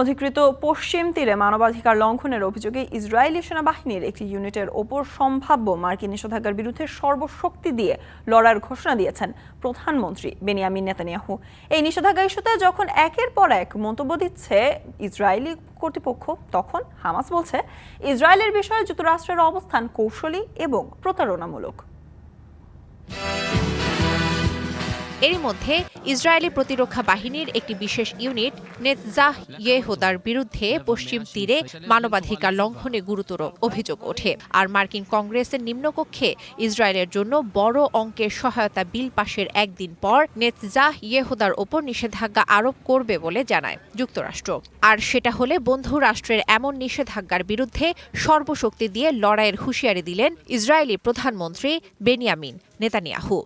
অধিকৃত পশ্চিম তীরে মানবাধিকার লঙ্ঘনের অভিযোগে ইসরায়েলি সেনাবাহিনীর একটি ইউনিটের ওপর সম্ভাব্য মার্কিন নিষেধাজ্ঞার বিরুদ্ধে সর্বশক্তি দিয়ে লড়ার ঘোষণা দিয়েছেন প্রধানমন্ত্রী বেনিয়ামিন নেতানিয়াহু। এই নিষেধাজ্ঞা ইস্যুতে যখন একের পর এক মন্তব্য দিচ্ছে ইসরায়েলি কর্তৃপক্ষ, তখন হামাস বলছে, ইসরায়েলের বিষয়ে যুক্তরাষ্ট্রের অবস্থান কৌশলী এবং প্রতারণামূলক। এরই মধ্যে ইসরায়েলি প্রতিরক্ষা বাহিনীর একটি বিশেষ ইউনিট নেতজাহ ইয়েহুদার বিরুদ্ধে পশ্চিম তীরে মানবাধিকার লঙ্ঘনে গুরুতর অভিযোগ ওঠে। আর মার্কিন কংগ্রেসের নিম্নকক্ষে ইসরায়েলের জন্য বড় অঙ্কের সহায়তা বিল পাশের একদিন পর নেতজাহ ইয়েহুদার ওপর নিষেধাজ্ঞা আরোপ করবে বলে জানায় যুক্তরাষ্ট্র। আর সেটা হলে বন্ধু রাষ্ট্রের এমন নিষেধাজ্ঞার বিরুদ্ধে সর্বশক্তি দিয়ে লড়াইয়ের হুঁশিয়ারি দিলেন ইসরায়েলি প্রধানমন্ত্রী বেনিয়ামিন নেতানিয়াহু।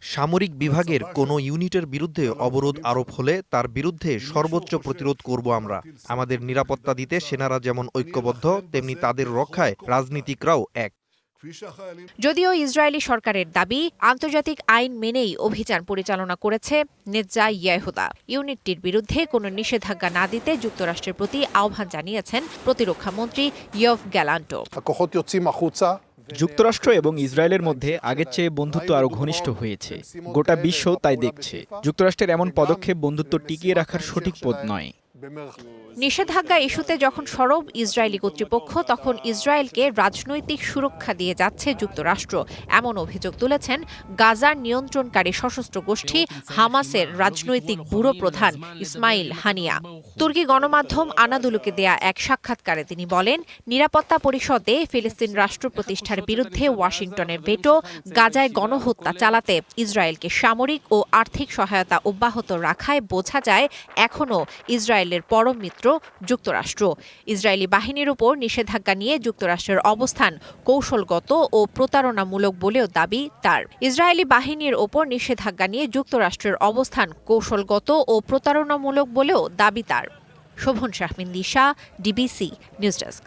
সামরিক বিভাগের কোনো ইউনিটের বিরুদ্ধে অবরোধ আরোপ হলে তার বিরুদ্ধে সর্বোচ্চ প্রতিরোধ করব আমরা। আমাদের নিরাপত্তা দিতে সেনারা যেমন ঐক্যবদ্ধ তেমনি তাদের রক্ষায় রাজনীতিকরাও এক। যদিও ইসরায়েলি সরকারের দাবি আন্তর্জাতিক আইন মেনেই অভিযান পরিচালনা করেছে নেজা ইয়াহুদা। ইউনিটটির বিরুদ্ধে কোনো নিষেধাজ্ঞা না দিতে যুক্তরাষ্ট্রের প্রতি আহ্বান জানিয়েছেন প্রতিরক্ষা মন্ত্রী ইয়ফ গ্যালান্টো। যুক্তরাষ্ট্র এবং ইসরায়েলের মধ্যে আগের চেয়ে বন্ধুত্ব আরও ঘনিষ্ঠ হয়েছে। গোটা বিশ্ব তাই দেখছে। যুক্তরাষ্ট্রের এমন পদক্ষেপ বন্ধুত্ব টিকিয়ে রাখার সঠিক পথ নয়। নিষেধাজ্ঞা ইস্যুতে যখন সরব ইসরায়েলি কর্তৃপক্ষ, তখন ইসরায়েলকে রাজনৈতিক সুরক্ষা দিয়ে যাচ্ছে যুক্তরাষ্ট্র। এমন অভিযোগ তুলেছেন গাজার নিয়ন্ত্রণকারী সশস্ত্র গোষ্ঠী হামাসের রাজনৈতিক ব্যুরো প্রধান ইসমাইল হানিয়া। তুর্কি গণমাধ্যম আনাদুলুকে দেয়া এক সাক্ষাৎকারে তিনি বলেন, নিরাপত্তা পরিষদে ফিলিস্তিন রাষ্ট্র প্রতিষ্ঠার বিরুদ্ধে ওয়াশিংটনের ভেটো, গাজায় গণহত্যা চালাতে ইসরায়েলকে সামরিক ও আর্থিক সহায়তা অব্যাহত রাখায় বোঝা যায়, এখনও ইসরায়েলের পরম মিত্র, যুক্তরাষ্ট্র। ইসরায়েলি বাহিনীর উপর নিষেধাজ্ঞা নিয়ে যুক্তরাষ্ট্রের অবস্থান কৌশলগত ও প্রতারণামূলক বলেও দাবি তার। ইসরায়েলি বাহিনীর ওপর নিষেধাজ্ঞা নিয়ে যুক্তরাষ্ট্রের অবস্থান কৌশলগত ও প্রতারণামূলক বলেও দাবি তার। Shovan Shahmin Disha, DBC news desk.